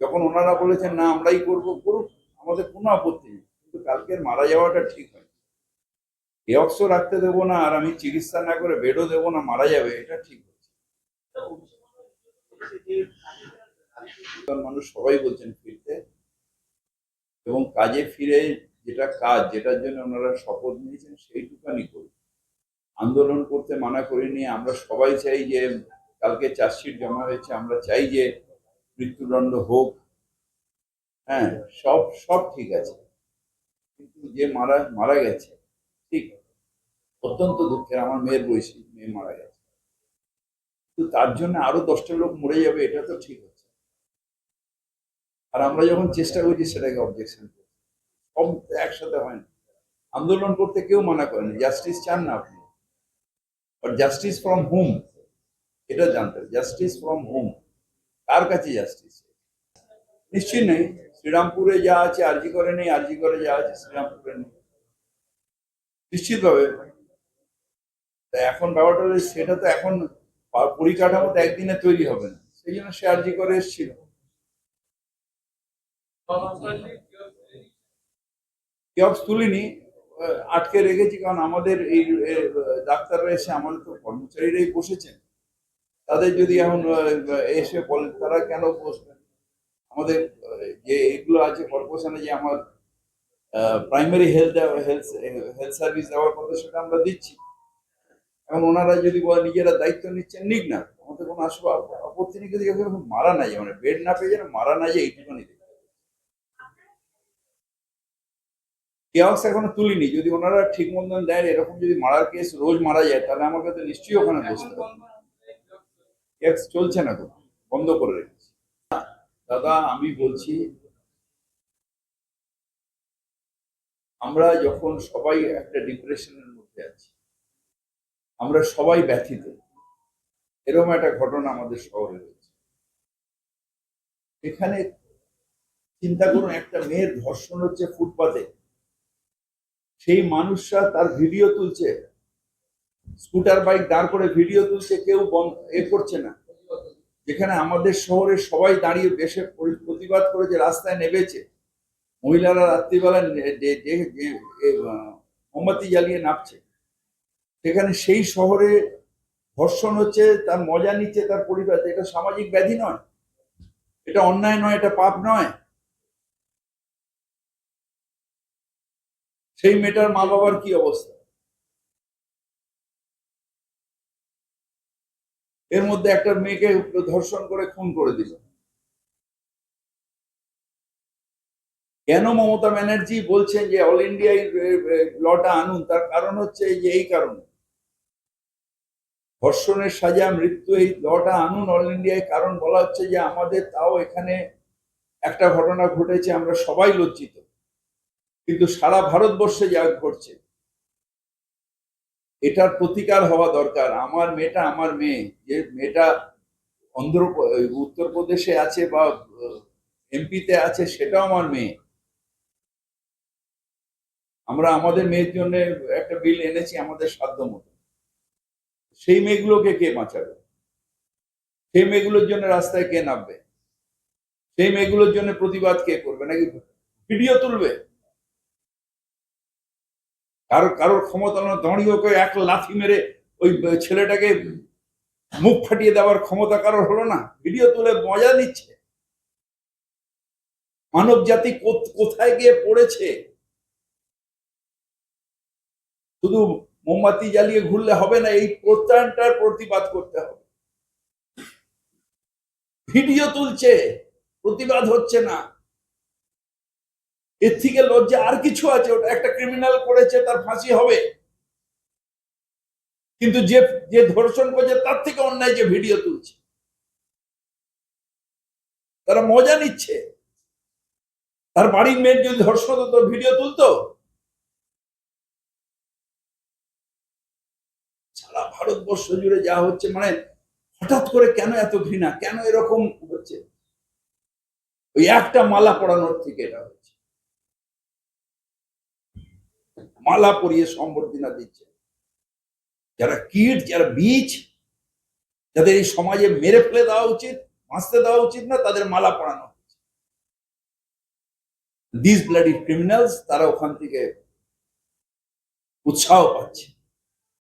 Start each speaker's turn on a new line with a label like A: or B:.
A: যখন ওনারা বলেছেন, না, আমরাই করব, করুক, আমাদের কোনো আপত্তি নেই। কিন্তু কালকের মারা যাওয়াটা ঠিক হয় এক্সও রাখতে দেবো না, আর আমি চিকিৎসা না করে বেডও দেবো না, মারা যাবে, এটা ঠিক হচ্ছে। মানুষ সবাই বলছেন ফিরতে, এবং কাজে ফিরে যেটা কাজ, যেটার জন্য ওনারা শপথ নিয়েছেন, সেইটুকানি করুন আন্দোলন করতে মানা করিনি, আমরা সবাই চাই যে, কালকে চার্জশিট জমা হয়েছে, আমরা চাই যে মৃত্যুদণ্ড হোক হ্যাঁ সব সব ঠিক আছে। কিন্তু যে মারা মারা গেছে, ঠিক অত্যন্ত দুঃখের, আমার মেয়ের বয়সী মেয়ে মারা গেছে। কিন্তু তার জন্য আরও দশটা লোক মরে যাবে, এটা তো ঠিক হচ্ছে। আর আমরা যখন চেষ্টা করছি সেটাকে অবজেকশন করছি সব একসাথে হয় না। আন্দোলন করতে কেউ মানা করেনি জাস্টিস চান না আপনি। বাট জাস্টিস ফ্রম হোম এটা জানতে জাস্টিস ফ্রম হোম কার কাছে জাস্টিস নিশ্চয়ই নেই। শ্রীরামপুরে যা আছে আরজি করে নেই, আরজি করে যা আছে শ্রীরামপুরে নেই। নিশ্চিতভাবে। তা এখন ব্যাপারটা সেটা তো এখন পরিকাঠামো তো একদিনে তৈরি হবে না। সেই জন্য সে আরজি করে এসেছিল। কিয়ক্স তুলিনি আটকে রেখেছি কারণ আমাদের এই ডাক্তাররা এসে আমাদের তো কর্মচারীরাই বসেছেন। তাদের যদি এখন এসে বলে, তারা কেন বসবেন আমাদের যে এগুলো আছে, কর্পোরেশনে যে আমার প্রাইমারি হেলথ হেলথ সার্ভিস দেওয়ার কথা সেটা আমরা দিচ্ছি। এখন ওনারা যদি নিজেরা দায়িত্ব নিচ্ছেন, নিক না। আমাদের কোনো আসবে আপত্তি কিন্তু এখানে মারা না মানে বেড না পেয়ে যেন মারা না যায়, এইটুকুনি। কেয়াস এখনও তুলিনি। যদি ওনারা ঠিক মতন দেন, এরকম যদি মারার কেস রোজ মারা যায়, তাহলে আমাকে তো নিশ্চয়ই ওখানে বসতে হবে। কেয়াস চলছে না তো। বন্ধ করে রেখেছি। দাদা, আমি বলছি, আমরা যখন সবাই একটা ডিপ্রেশনের মধ্যে আছি, আমরা সবাই ব্যথিত। এরকম একটা ঘটনা আমাদের শহরে হয়েছে। এখানে চিন্তা করুন, একটা মেয়ের ধর্ষণ হচ্ছে ফুটপাতে। সেই মানুষরা তার ভিডিও তুলছে। স্কুটার, বাইক দাঁড় করে ভিডিও তুলছে কেউ এ করছে না। যেখানে আমাদের শহরে সবাই দাঁড়িয়ে বেশে পরি- প্রতিবাদ করেছে রাস্তায় নেমেছে, মহিলারা রাত্রিবেলা যে- যে- যে- মোমবাতি জ্বালিয়ে নাপছে সেখানে সেই শহরে ধর্ষণ হচ্ছে, তার মজা নিচ্ছে তার পরিবার। এটা সামাজিক ব্যাধি নয়। এটা অন্যায় নয়, এটা পাপ নয়। সেই মেয়েটার মা বাবার কি অবস্থা? এর মধ্যে একটা মেয়েকে ধর্ষণ করে খুন করে দিল। কেন মমতা ব্যানার্জি বলছেন যে অল ইন্ডিয়া লটা আনুন? তার কারণ হচ্ছে যে এই কারণে। ধর্ষণের সাজা, মৃত্যু, এই লটা আনুন অল ইন্ডিয়ায় কারণ বলা হচ্ছে যে আমাদের তাও এখানে একটা ঘটনা ঘটেছে, আমরা সবাই লজ্জিত। কিন্তু সারা ভারতবর্ষে যা ঘটছে এটার প্রতিকার হওয়া দরকার। আমার মেয়েটা আমার মেয়ে। যে মেয়েটা অন্ধ্র উত্তরপ্রদেশে আছে বা এমপিতে আছে, সেটাও আমার মেয়ে। আমরা আমাদের মেয়ের জন্য একটা বিল এনেছি আমাদের সাধ্য মতো। সেই মেয়েগুলোকে কে বাঁচাবে? সেই মেয়েগুলোর জন্য রাস্তায় কে নামবে? সেই মেয়েগুলোর জন্য প্রতিবাদ কে করবে? নাকি ভিডিও তুলবে? কারোর কারোর ক্ষমতা না দাঁড়িয়ে ওকে এক লাথি মেরে ওই ছেলেটাকে মুখ ফাটিয়ে দেওয়ার ক্ষমতা কারোর হলো না। ভিডিও তুলে মজা নিচ্ছে। মানব জাতি কোথ- কোথায় গিয়ে পড়েছে? শুধু মোমবাতি জ্বালিয়ে ঘুরলে হবে না, এই প্রত্যয়নটার প্রতিবাদ করতে হবে। ভিডিও তুলছে, প্রতিবাদ হচ্ছে না। এর থেকে লজ্জা আর কিছু আছে? ওটা একটা ক্রিমিনাল করেছে, তার ফাঁসি হবে। কিন্তু যে যে ধর্ষণ করছে, তার থেকে অন্যায় যে ভিডিও তুলছে। তারা মজা নিচ্ছে। তার বাড়ির মেয়ের যদি ধর্ষণ হতো ভিডিও তুলতো? সারা ভারতবর্ষ জুড়ে যা হচ্ছে মানে হঠাৎ করে কেন এত ঘৃণা? কেন এরকম হচ্ছে? ওই একটা মালা পরানোর থেকে এটা মালা পরিয়ে সম্বর্ধনা দিচ্ছে। যারা কীট, যারা বীজ, যাদের এই সমাজে মেরে ফেলে দেওয়া উচিত বাঁচতে দেওয়া উচিত না, তাদের মালা পড়ানো হচ্ছে দিস ব্লাডি ক্রিমিনালস তারা ওখান থেকে উৎসাহ পাচ্ছে।